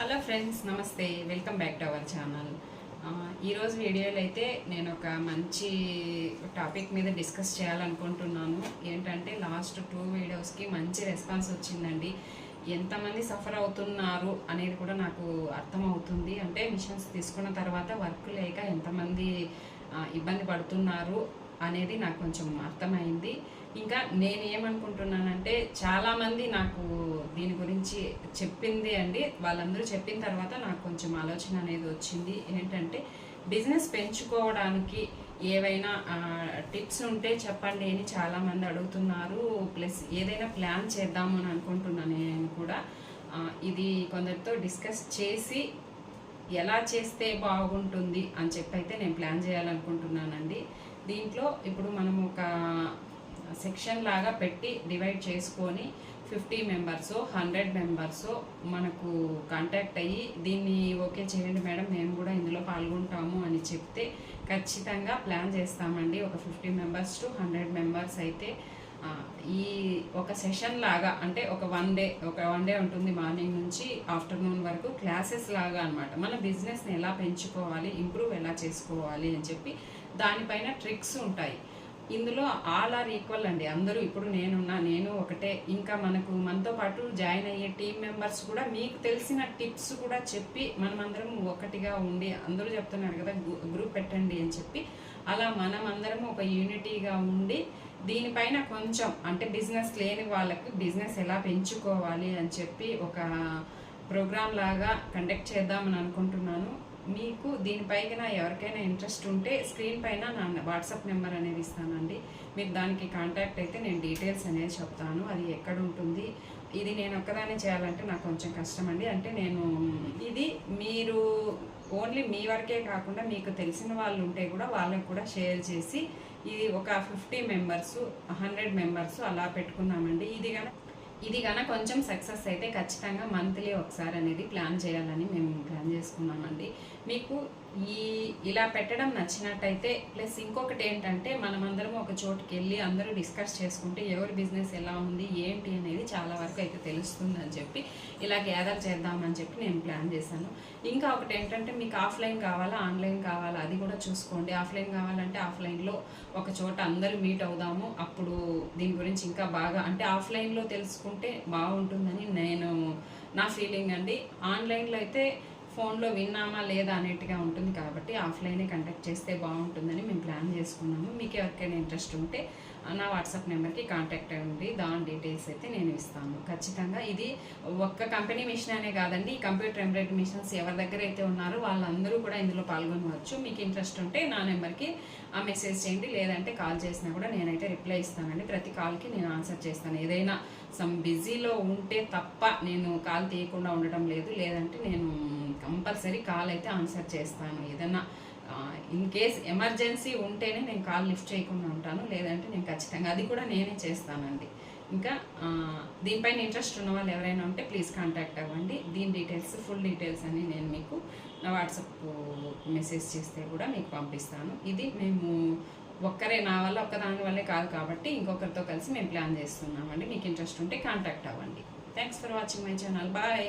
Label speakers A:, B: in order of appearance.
A: Hello friends నమస్తే. Welcome back to our channel ఈరోజు వీడియోలో అయితే నేను ఒక మంచి టాపిక్ మీద డిస్కస్ చేయాలనుకుంటున్నాను. ఏంటంటే లాస్ట్ టూ వీడియోస్కి మంచి రెస్పాన్స్ వచ్చిందండి. ఎంతమంది సఫర్ అవుతున్నారు అనేది కూడా నాకు అర్థమవుతుంది. అంటే మిషన్స్ తీసుకున్న తర్వాత వర్క్ లేక ఎంతమంది ఇబ్బంది పడుతున్నారు అనేది నాకు కొంచెం అర్థమైంది. ఇంకా నేను ఏమనుకుంటున్నానంటే చాలామంది నాకు దీని గురించి చెప్పింది అండి. వాళ్ళందరూ చెప్పిన తర్వాత నాకు కొంచెం ఆలోచన అనేది వచ్చింది. ఏంటంటే బిజినెస్ పెంచుకోవడానికి ఏవైనా టిప్స్ ఉంటే చెప్పండి అని చాలామంది అడుగుతున్నారు. ప్లస్ ఏదైనా ప్లాన్ చేద్దాము అని అనుకుంటున్నాను నేను కూడా. ఇది కొందరితో డిస్కస్ చేసి ఎలా చేస్తే బాగుంటుంది అని చెప్పి అయితే నేను ప్లాన్ చేయాలనుకుంటున్నానండి. దీంట్లో ఇప్పుడు మనం ఒక సెక్షన్ లాగా పెట్టి డివైడ్ చేసుకొని ఫిఫ్టీ మెంబర్స్ హండ్రెడ్ మెంబర్స్ మనకు కాంటాక్ట్ అయ్యి దీన్ని ఓకే చేయండి మేడం మేము కూడా ఇందులో పాల్గొంటాము అని చెప్తే ఖచ్చితంగా ప్లాన్ చేస్తామండి. ఒక fifty members to hundred members అయితే ఈ ఒక సెషన్ లాగా అంటే ఒక వన్ డే ఒక వన్ డే ఉంటుంది మార్నింగ్ నుంచి ఆఫ్టర్నూన్ వరకు క్లాసెస్ లాగా అనమాట మన బిజినెస్ని ఎలా పెంచుకోవాలి ఇంప్రూవ్ ఎలా చేసుకోవాలి అని చెప్పి దానిపైన ట్రిక్స్ ఉంటాయి. ఇందులో ఆల్ ఆర్ ఈక్వల్ అండి. అందరూ ఇప్పుడు నేనున్నా నేను ఒకటే. ఇంకా మనకు మనతో పాటు జాయిన్ అయ్యే టీం మెంబర్స్ కూడా మీకు తెలిసిన టిప్స్ కూడా చెప్పి మనమందరం ఒకటిగా ఉండి అందరూ చెప్తున్నారు కదా గ్రూప్ పెట్టండి అని చెప్పి అలా మనమందరం ఒక యూనిటీగా ఉండి దీనిపైన కొంచెం అంటే బిజినెస్ లేని వాళ్ళకి బిజినెస్ ఎలా పెంచుకోవాలి అని చెప్పి ఒక ప్రోగ్రామ్ లాగా కండక్ట్ చేద్దామని అనుకుంటున్నాను. మీకు దీనిపైన ఎవరికైనా ఇంట్రెస్ట్ ఉంటే స్క్రీన్ పైన నా వాట్సాప్ నెంబర్ అనేది ఇస్తానండి. మీరు దానికి కాంటాక్ట్ అయితే నేను డీటెయిల్స్ అనేది చెప్తాను. అది ఎక్కడ ఉంటుంది? ఇది నేను ఒక్కదాన్ని చేయాలంటే నాకు కొంచెం కష్టం అండి. అంటే నేను ఇది మీరు ఓన్లీ మీ వరకే కాకుండా మీకు తెలిసిన వాళ్ళు ఉంటే కూడా వాళ్ళకి కూడా షేర్ చేసి ఇది ఒక ఫిఫ్టీ మెంబర్స్ హండ్రెడ్ మెంబర్స్ అలా పెట్టుకున్నామండి. ఇది కనుక ఇది కనుక కొంచెం సక్సెస్ అయితే ఖచ్చితంగా మంత్లీ ఒకసారి అనేది ప్లాన్ చేయాలని మేము ప్లాన్ చేసుకున్నామండి. మీకు ఈ ఇలా పెట్టడం నచ్చినట్టయితే ప్లస్ ఇంకొకటి ఏంటంటే మనమందరం ఒక చోటుకి వెళ్ళి అందరూ డిస్కస్ చేసుకుంటే ఎవరి బిజినెస్ ఎలా ఉంది ఏంటి అనేది చాలా వరకు అయితే తెలుస్తుందని చెప్పి ఇలా గ్యాదర్ చేద్దామని చెప్పి నేను ప్లాన్ చేశాను. ఇంకా ఒకటి ఏంటంటే మీకు ఆఫ్లైన్ కావాలా ఆన్లైన్ కావాలా అది కూడా చూసుకోండి. ఆఫ్లైన్ కావాలంటే ఆఫ్లైన్లో ఒక చోట అందరూ మీట్ అవుదాము. అప్పుడు దీని గురించి ఇంకా బాగా అంటే ఆఫ్లైన్లో తెలుసుకుంటే బాగుంటుందని నేను నా ఫీలింగ్ అండి. ఆన్లైన్లో అయితే ఫోన్లో విన్నామా లేదా అనేట్టుగా ఉంటుంది కాబట్టి ఆఫ్లైనే కండక్ట్ చేస్తే బాగుంటుందని మేము ప్లాన్ చేసుకున్నాము. మీకు ఎవరికైనా ఇంట్రెస్ట్ ఉంటే నా వాట్సాప్ నెంబర్కి కాంటాక్ట్ అవ్వండి దాని డీటెయిల్స్ అయితే నేను ఇస్తాను. ఖచ్చితంగా ఇది ఒక్క కంపెనీ మిషన్ అనే కాదండి ఈ కంప్యూటర్ ఎంబ్రాయిడరీ మిషన్స్ ఎవరి దగ్గర అయితే ఉన్నారో వాళ్ళందరూ కూడా ఇందులో పాల్గొనవచ్చు. మీకు ఇంట్రెస్ట్ ఉంటే నా నెంబర్కి ఆ మెసేజ్ చేయండి లేదంటే కాల్ చేసినా కూడా నేనైతే రిప్లై ఇస్తానండి. ప్రతి కాల్కి నేను ఆన్సర్ చేస్తాను. ఏదైనా సమ్ బిజీలో ఉంటే తప్ప నేను కాల్ తీయకుండా ఉండటం లేదు లేదంటే నేను కంపల్సరీ కాల్ అయితే ఆన్సర్ చేస్తాను. ఏదైనా ఇన్ కేస్ ఎమర్జెన్సీ ఉంటేనే నేను కాల్ లిఫ్ట్ చేయకుండా ఉంటాను. లేదంటే నేను ఖచ్చితంగా అది కూడా నేనే చేస్తానండి. ఇంకా దీనిపైన ఇంట్రెస్ట్ ఉన్న వాళ్ళు ఎవరైనా ఉంటే ప్లీజ్ కాంటాక్ట్ అవ్వండి. దీని డీటెయిల్స్ ఫుల్ డీటెయిల్స్ అని నేను మీకు నా వాట్సాప్ మెసేజ్ చేస్తే కూడా మీకు పంపిస్తాను. ఇది మేము ఒక్కరే నా వల్ల ఒక్కదాని వల్లే కాదు కాబట్టి ఇంకొకరితో కలిసి మేము ప్లాన్ చేస్తున్నామండి. మీకు ఇంట్రెస్ట్ ఉంటే కాంటాక్ట్ అవ్వండి. Thanks for watching my channel bye